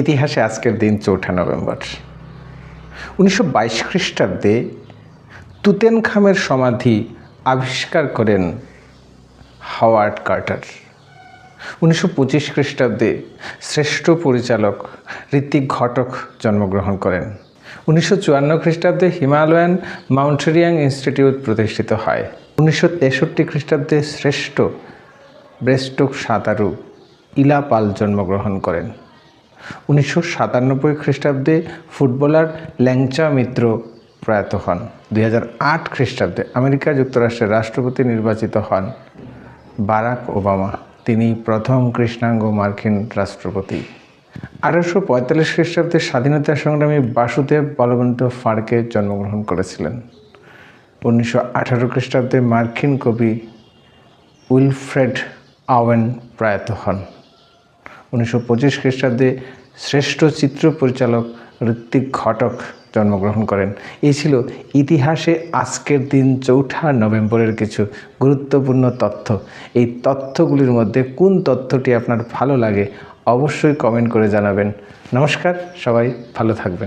ইতিহাসে আজকের দিন চৌঠা নভেম্বর। উনিশশো বাইশ খ্রিস্টাব্দে তুতেনখামের সমাধি আবিষ্কার করেন হাওয়ার্ড কার্টার। উনিশশো পঁচিশ খ্রিস্টাব্দে শ্রেষ্ঠ পরিচালক, ঋত্বিক ঘটক জন্মগ্রহণ করেন। উনিশশো চুয়ান্ন খ্রিস্টাব্দে হিমালয়ান মাউন্টেরিয়াং ইনস্টিটিউট প্রতিষ্ঠিত হয়। উনিশশো তেষট্টি খ্রিস্টাব্দে শ্রেষ্ঠ ব্রেস্টোক সাঁতারু ইলা পাল জন্মগ্রহণ করেন। উনিশশো সাতানব্বই খ্রিস্টাব্দে ফুটবলার ল্যাংচা মিত্র প্রয়াত হন। দুই খ্রিস্টাব্দে আমেরিকা যুক্তরাষ্ট্রের রাষ্ট্রপতি নির্বাচিত হন বারাক ওবামা। তিনি প্রথম কৃষ্ণাঙ্গ মার্কিন রাষ্ট্রপতি। আঠারোশো পঁয়তাল্লিশ খ্রিস্টাব্দে স্বাধীনতা সংগ্রামী বাসুদেব বলবন্ত ফাড়কে জন্মগ্রহণ করেছিলেন। উনিশশো আঠারো খ্রিস্টাব্দে মার্কিন কবি উইলফ্রেড আওয়েন প্রয়াত হন। উনিশশো পঁচিশ খ্রিস্টাব্দে শ্রেষ্ঠ চিত্র পরিচালক ঋত্বিক ঘটক জন্মগ্রহণ করেন। এই ছিল ইতিহাসে আজকের দিন চৌঠা নভেম্বরের কিছু গুরুত্বপূর্ণ তথ্য। এই তথ্যগুলির মধ্যে কোন তথ্যটি আপনার ভালো লাগে অবশ্যই কমেন্ট করে জানাবেন। নমস্কার, সবাই ভালো থাকবেন।